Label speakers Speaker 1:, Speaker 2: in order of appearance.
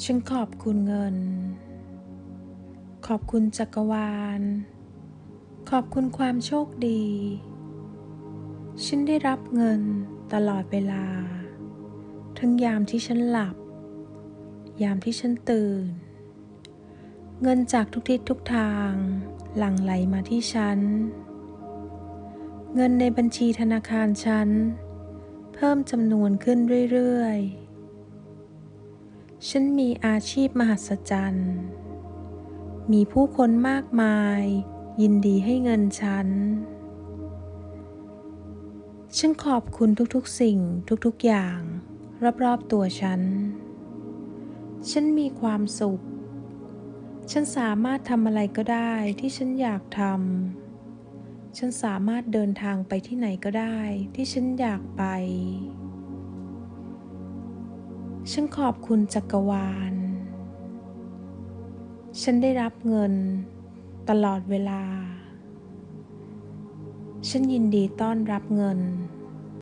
Speaker 1: ฉันขอบคุณเงิน ขอบคุณจักรวาล ขอบคุณความโชคดี ฉันได้รับเงินตลอดเวลา ทั้งยามที่ฉันหลับ ยามที่ฉันตื่น เงินจากทุกทิศทุกทาง หลั่งไหลมาที่ฉัน เงินในบัญชีธนาคารฉัน เพิ่มจำนวนขึ้นเรื่อยๆ ฉันมีอาชีพมหัศจรรย์ มีผู้คนมากมาย ยินดีให้เงินฉัน ฉันขอบคุณทุกๆสิ่งทุกๆอย่าง รอบๆตัวฉัน ฉันมีความสุข ฉันสามารถทำอะไรก็ได้ที่ฉันอยากทำ ฉันสามารถเดินทางไปที่ไหนก็ได้ที่ฉันอยากไป ฉันขอบคุณจักรวาล ฉันได้รับเงินตลอดเวลา ฉันยินดีต้อนรับเงิน